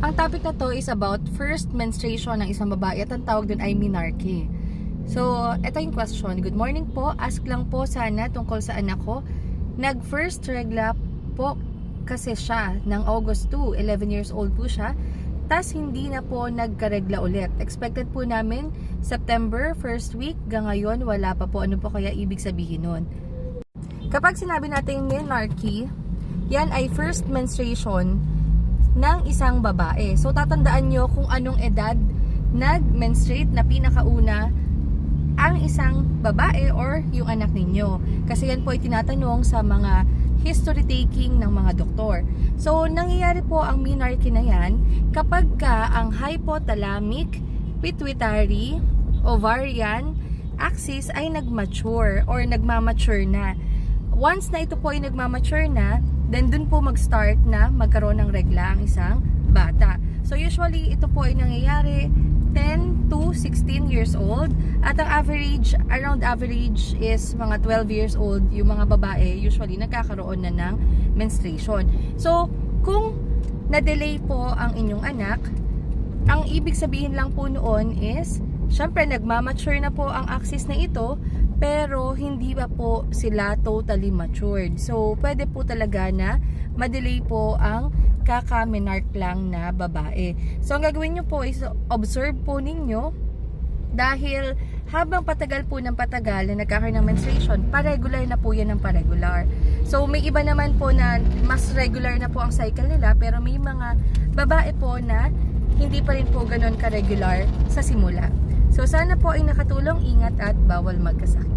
Ang topic na to is about first menstruation ng isang babae at ang tawag dun ay menarche. So, ito yung question. Good morning po. Ask lang po sana tungkol sa anak ko. Nag first regla po kasi siya ng August 2. 11 years old po siya. Tas hindi na po nagkaregla ulit. Expected po namin September first week. Hanggang ngayon wala pa po. Ano po kaya ibig sabihin nun? Kapag sinabi natin menarche, yan ay first menstruation ng isang babae. So tatandaan nyo kung anong edad nag-menstruate na pinakauna ang isang babae or yung anak ninyo. Kasi yan po ay tinatanong sa mga history taking ng mga doktor. So, nangyayari po ang menarche na yan kapag ka ang hypothalamic, pituitary, ovarian, axis ay nagmature or nagmamature na. Once na ito po ay nagmamature na, then dun po mag-start na magkaroon ng regla ang isang bata. So usually ito po ay nangyayari 10 to 16 years old at ang average, around average is mga 12 years old yung mga babae usually nagkakaroon na ng menstruation. So kung na-delay po ang inyong anak, ang ibig sabihin lang po noon is syempre nagmamature na po ang axis na ito pero hindi pa po sila totally matured. So, pwede po talaga na madelay po ang kaka-menarch lang na babae. So, ang gagawin nyo po is observe po ninyo dahil habang patagal po ng patagal na nagkakaroon ng menstruation, paregular na po yan ng paregular. So, may iba naman po na mas regular na po ang cycle nila, pero may mga babae po na hindi pa rin po ganun ka-regular sa simula. So, sana po ay nakatulong, ingat at bawal magkasakit.